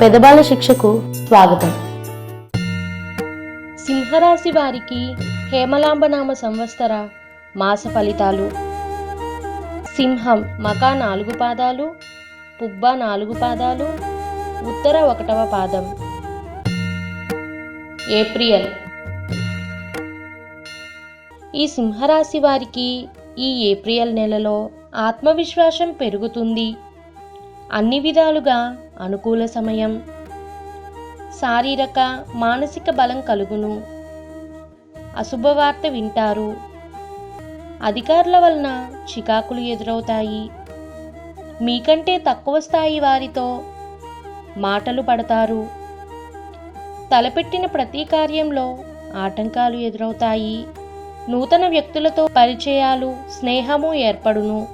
పెదబాల శిక్షకు స్వాగతం. సింహరాశి వారికి హేమలాంబనామ సంవత్సర మాస ఫలితాలు. సింహం మకా నాలుగు పాదాలు పుబ్బ నాలుగు పాదాలు ఉత్తర ఒకటవ పాదం. ఏప్రియల్ ఈ సింహరాశి వారికి ఈ ఏప్రిల్ నెలలో ఆత్మవిశ్వాసం పెరుగుతుంది. అన్ని విధాలుగా అనుకూల సమయం. శారీరక మానసిక బలం కలుగును. అశుభవార్త వింటారు. అధికారుల వలన చికాకులు ఎదురవుతాయి. మీకంటే తక్కువ స్థాయి వారితో మాటలు పడతారు. తలపెట్టిన ప్రతి కార్యంలో ఆటంకాలు ఎదురవుతాయి. నూతన వ్యక్తులతో పరిచయాలు స్నేహము ఏర్పడును.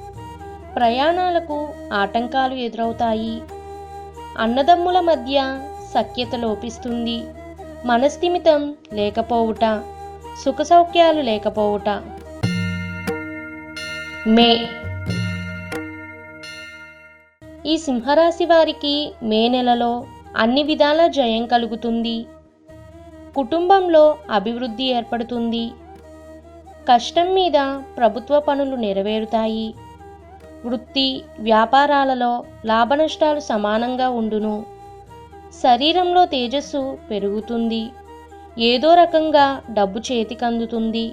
ప్రయాణాలకు ఆటంకాలు ఎదురవుతాయి. అన్నదమ్ముల మధ్య సఖ్యత లోపిస్తుంది. మనస్థిమితం లేకపోవుట సుఖ సౌఖ్యాలు లేకపోవుట. మే. ఈ సింహరాశి వారికి మే నెలలో అన్ని విధాల జయం కలుగుతుంది. కుటుంబంలో అభివృద్ధి ఏర్పడుతుంది. కష్టం మీద ప్రభుత్వ పనులు నెరవేరుతాయి. వృత్తి వ్యాపారాలలో లాభనష్టాలు సమానంగా ఉండును. శరీరంలో తేజస్సు పెరుగుతుంది. ఏదో రకంగా డబ్బు చేతికి అందుతుంది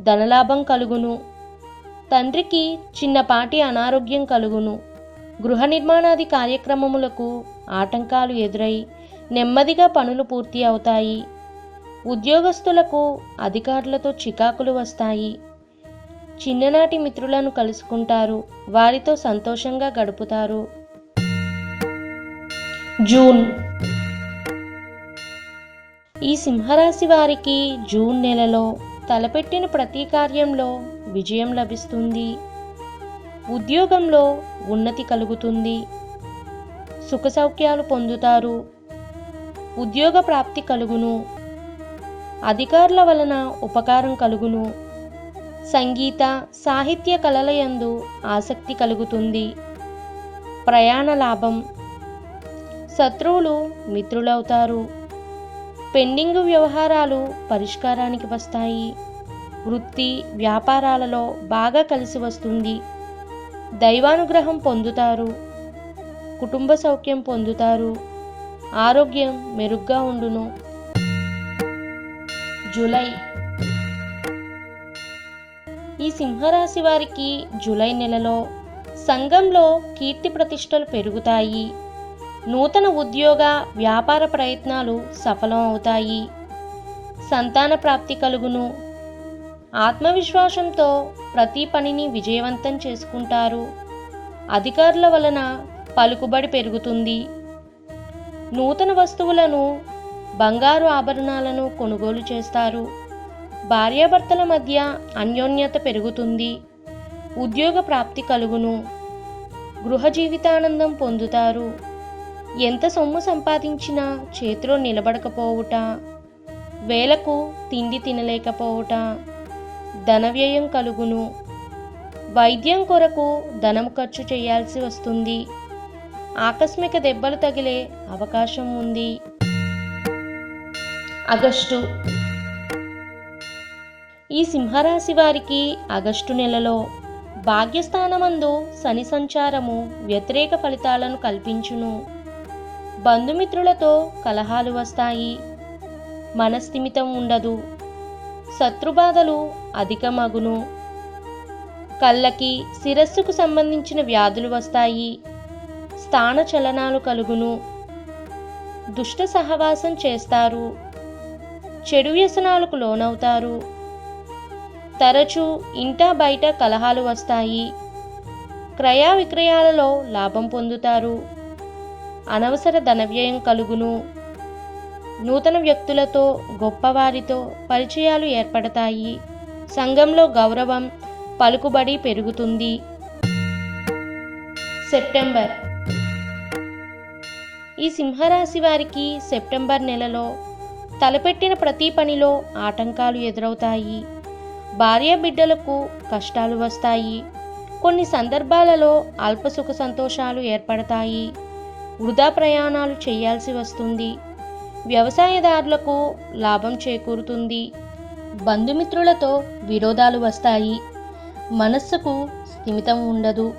ధనలాభం కలుగును. తండ్రికి చిన్నపాటి అనారోగ్యం కలుగును. గృహ నిర్మాణాది కార్యక్రమములకు ఆటంకాలు ఎదురై నెమ్మదిగా పనులు పూర్తి అవుతాయి. ఉద్యోగస్తులకు అధికారులతో చికాకులు వస్తాయి. చిన్ననాటి మిత్రులను కలుసుకుంటారు. వారితో సంతోషంగా గడుపుతారు. జూన్. ఈ సింహరాశి వారికి జూన్ నెలలో తలపెట్టిన ప్రతి కార్యంలో విజయం లభిస్తుంది. ఉద్యోగంలో ఉన్నతి కలుగుతుంది. సుఖ సౌఖ్యాలు పొందుతారు. ఉద్యోగ ప్రాప్తి కలుగును. అధికారుల వలన ఉపకారం కలుగును. సంగీత సాహిత్య కళలయందు ఆసక్తి కలుగుతుంది. ప్రయాణ లాభం. శత్రువులు మిత్రులవుతారు. పెండింగ్ వ్యవహారాలు పరిష్కారానికి వస్తాయి. వృత్తి వ్యాపారాలలో బాగా కలిసి వస్తుంది. దైవానుగ్రహం పొందుతారు. కుటుంబ సౌఖ్యం పొందుతారు. ఆరోగ్యం మెరుగ్గా ఉండును. జూలై ఈ సింహరాశి వారికి జూలై నెలలో సంఘంలో కీర్తి ప్రతిష్టలు పెరుగుతాయి. నూతన ఉద్యోగ వ్యాపార ప్రయత్నాలు సఫలం అవుతాయి సంతాన ప్రాప్తి కలుగును. ఆత్మవిశ్వాసంతో ప్రతి పనిని విజయవంతం చేసుకుంటారు. అధికారుల వలన పలుకుబడి పెరుగుతుంది. నూతన వస్తువులను బంగారు ఆభరణాలను కొనుగోలు చేస్తారు. భార్యాభర్తల మధ్య అన్యోన్యత పెరుగుతుంది. ఉద్యోగ ప్రాప్తి కలుగును. గృహ జీవితానందం పొందుతారు. ఎంత సొమ్ము సంపాదించినా చేతిలో నిలబడకపోవుట వేలకు తిండి తినలేకపోవుట ధన వ్యయం కలుగును. వైద్యం కొరకు ధనం ఖర్చు చేయాల్సి వస్తుంది. ఆకస్మిక దెబ్బలు తగిలే అవకాశం ఉంది. ఆగస్టు ఈ సింహరాశి వారికి ఆగస్టు నెలలో భాగ్యస్థానమందు శని సంచారము వ్యతిరేక ఫలితాలను కల్పించును. బంధుమిత్రులతో కలహాలు వస్తాయి. మనస్థిమితం ఉండదు. శత్రుబాధలు అధికమగును. కళ్ళకి శిరస్సుకు సంబంధించిన వ్యాధులు వస్తాయి. స్థాన చలనాలు కలుగును. దుష్ట సహవాసం చేస్తారు. చెడు వ్యసనాలకు లోనవుతారు. తరచూ ఇంటా బయట కలహాలు వస్తాయి. క్రయ విక్రయాలలో లాభం పొందుతారు. అనవసర ధనవ్యయం కలుగును. నూతన వ్యక్తులతో గొప్పవారితో పరిచయాలు ఏర్పడతాయి. సంఘంలో గౌరవం పలుకుబడి పెరుగుతుంది. సెప్టెంబర్. ఈ సింహరాశి వారికి సెప్టెంబర్ నెలలో తలపెట్టిన ప్రతి పనిలో ఆటంకాలు ఎదురవుతాయి. భార్య బిడ్డలకు కష్టాలు వస్తాయి. కొన్ని సందర్భాలలో అల్ప సుఖ సంతోషాలు ఏర్పడతాయి. వృధా ప్రయాణాలు చేయాల్సి వస్తుంది. వ్యవసాయదారులకు లాభం చేకూరుతుంది. బంధుమిత్రులతో విరోధాలు వస్తాయి. మనస్సుకు స్థిమితం ఉండదు.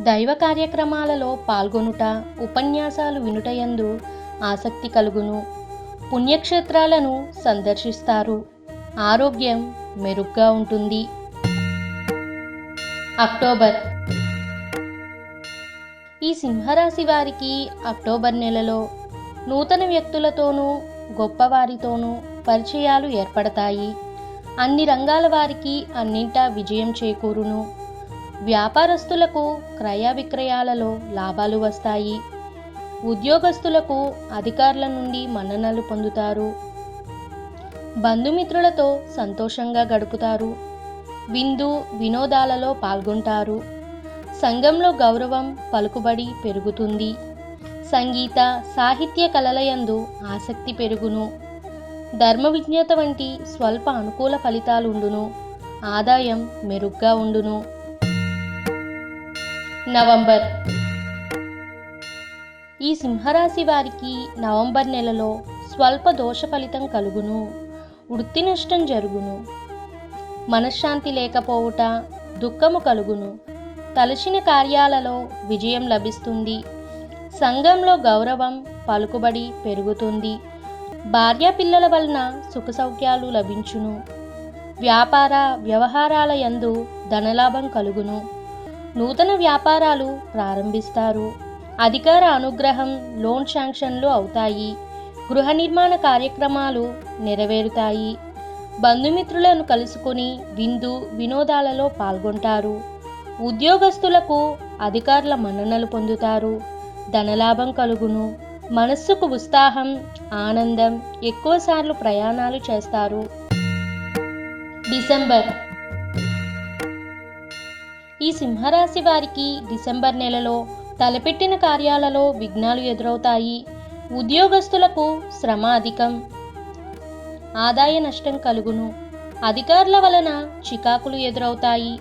దైవ కార్యక్రమాలలో పాల్గొనుట ఉపన్యాసాలు వినుటయందు ఆసక్తి కలుగును. పుణ్యక్షేత్రాలను సందర్శిస్తారు. ఆరోగ్యం మెరుగ్గా ఉంటుంది. అక్టోబర్. ఈ సింహరాశి వారికి అక్టోబర్ నెలలో నూతన వ్యక్తులతోనూ గొప్పవారితోనూ పరిచయాలు ఏర్పడతాయి. అన్ని రంగాల వారికి అన్నింటా విజయం చేకూరును. వ్యాపారస్తులకు క్రయ విక్రయాలలో లాభాలు వస్తాయి. ఉద్యోగస్తులకు అధికారుల నుండి మన్ననలు పొందుతారు. బంధుమిత్రులతో సంతోషంగా గడుపుతారు. విందు వినోదాలలో పాల్గొంటారు. సంఘంలో గౌరవం పలుకుబడి పెరుగుతుంది. సంగీత సాహిత్య కళలయందు ఆసక్తి పెరుగును. ధర్మ విజ్ఞత వంటి స్వల్ప అనుకూల ఫలితాలుండును. ఆదాయం మెరుగ్గా ఉండును. నవంబర్ ఈ సింహరాశి వారికి నవంబర్ నెలలో స్వల్ప దోష ఫలితం కలుగును. వృత్తి నష్టం జరుగును. మనశ్శాంతి లేకపోవుట దుఃఖము కలుగును. తలచిన కార్యాలలో విజయం లభిస్తుంది. సంఘంలో గౌరవం పలుకుబడి పెరుగుతుంది. భార్య పిల్లల వలన సుఖ సౌఖ్యాలు లభించును. వ్యాపార వ్యవహారాల యందు ధనలాభం కలుగును. నూతన వ్యాపారాలు ప్రారంభిస్తారు. అధికార అనుగ్రహం లోన్ శాంక్షన్లు అవుతాయి. గృహ నిర్మాణ కార్యక్రమాలు నెరవేరుతాయి. బంధుమిత్రులను కలుసుకొని విందు వినోదాలలో పాల్గొంటారు. ఉద్యోగస్తులకు అధికారుల మన్ననలు పొందుతారు. ధనలాభం కలుగును. మనస్సుకు ఉత్సాహం ఆనందం ఎక్కువసార్లు ప్రయాణాలు చేస్తారు. డిసెంబర్. ఈ సింహరాశి వారికి డిసెంబర్ నెలలో తలపెట్టిన కార్యాలలో విఘ్నాలు ఎదురవుతాయి. ఉద్యోగస్తులకు శ్రమ అధికం ఆదాయ నష్టం కలుగును. అధికారుల వలన చికాకులు ఎదురవుతాయి.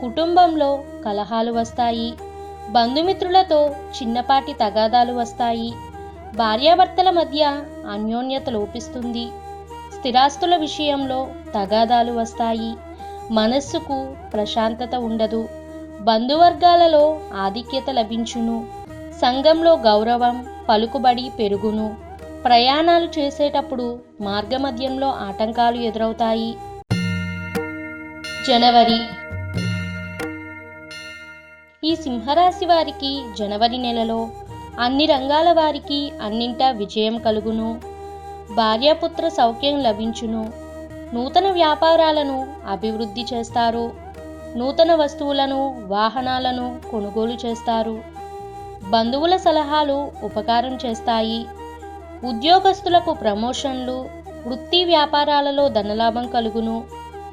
కుటుంబంలో కలహాలు వస్తాయి. బంధుమిత్రులతో చిన్నపాటి తగాదాలు వస్తాయి. భార్యాభర్తల మధ్య అన్యోన్యత లోపిస్తుంది. స్థిరాస్తుల విషయంలో తగాదాలు వస్తాయి. మనస్సుకు ప్రశాంతత ఉండదు. బంధువర్గాలలో ఆధిక్యత లభించును. సంఘంలో గౌరవం పలుకుబడి పెరుగును. ప్రయాణాలు చేసేటప్పుడు మార్గమధ్యంలో ఆటంకాలు ఎదురవుతాయి. జనవరి ఈ సింహరాశి వారికి జనవరి నెలలో అన్ని రంగాల వారికి అన్నింటా విజయం కలుగును. భార్యాపుత్ర సౌఖ్యం లభించును. నూతన వ్యాపారాలను అభివృద్ధి చేస్తారు. నూతన వస్తువులను వాహనాలను కొనుగోలు చేస్తారు. బంధువుల సలహాలు ఉపకారం చేస్తాయి. ఉద్యోగస్తులకు ప్రమోషన్లు వృత్తి వ్యాపారాలలో ధనలాభం కలుగును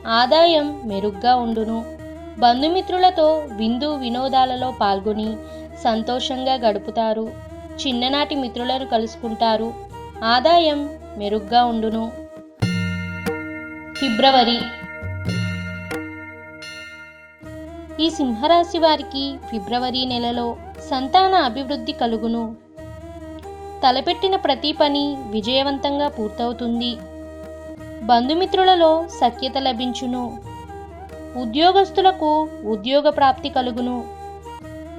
ఆదాయం మెరుగ్గా ఉండును. బంధుమిత్రులతో విందు వినోదాలలో పాల్గొని సంతోషంగా గడుపుతారు. చిన్ననాటి మిత్రులను కలుసుకుంటారు. ఆదాయం మెరుగ్గా ఉండును. ఫిబ్రవరి. ఈ సింహరాశి వారికి ఫిబ్రవరి నెలలో సంతాన అభివృద్ధి కలుగును. తలపెట్టిన ప్రతి పని విజయవంతంగా పూర్తవుతుంది. బంధుమిత్రులలో సఖ్యత లభించును. ఉద్యోగస్తులకు ఉద్యోగ ప్రాప్తి కలుగును.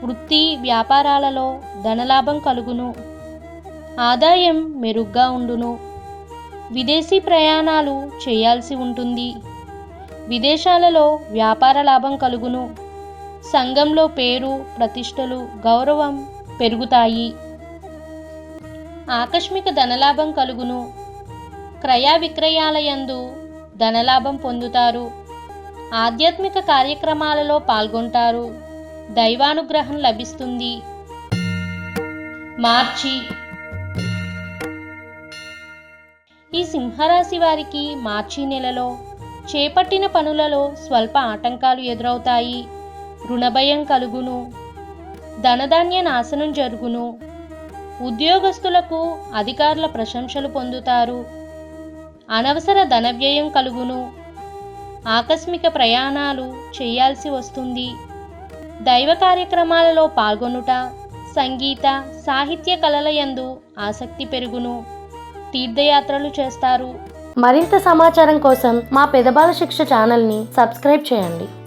వృత్తి వ్యాపారాలలో ధనలాభం కలుగును. ఆదాయం మెరుగ్గా ఉండును. విదేశీ ప్రయాణాలు చేయాల్సి ఉంటుంది. విదేశాలలో వ్యాపార లాభం కలుగును. సంఘంలో పేరు ప్రతిష్టలు గౌరవం పెరుగుతాయి. ఆకస్మిక ధనలాభం కలుగును. క్రయ విక్రయాలయందు ధనలాభం పొందుతారు. ఆధ్యాత్మిక కార్యక్రమాలలో పాల్గొంటారు. దైవానుగ్రహం లభిస్తుంది. మార్చి. ఈ సింహరాశి వారికి మార్చి నెలలో చేపట్టిన పనులలో స్వల్ప ఆటంకాలు ఎదురవుతాయి. రుణభయం కలుగును. ధనధాన్య నాశనం జరుగును. ఉద్యోగస్తులకు అధికారుల ప్రశంసలు పొందుతారు. అనవసర ధన వ్యయం కలుగును. ఆకస్మిక ప్రయాణాలు చేయాల్సి వస్తుంది. దైవ కార్యక్రమాలలో పాల్గొనుట సంగీత సాహిత్య కళల యందు ఆసక్తి పెరుగును. తీర్థయాత్రలు చేస్తారు. మరింత సమాచారం కోసం మా పెదబాల శిక్ష ఛానల్ని సబ్స్క్రైబ్ చేయండి.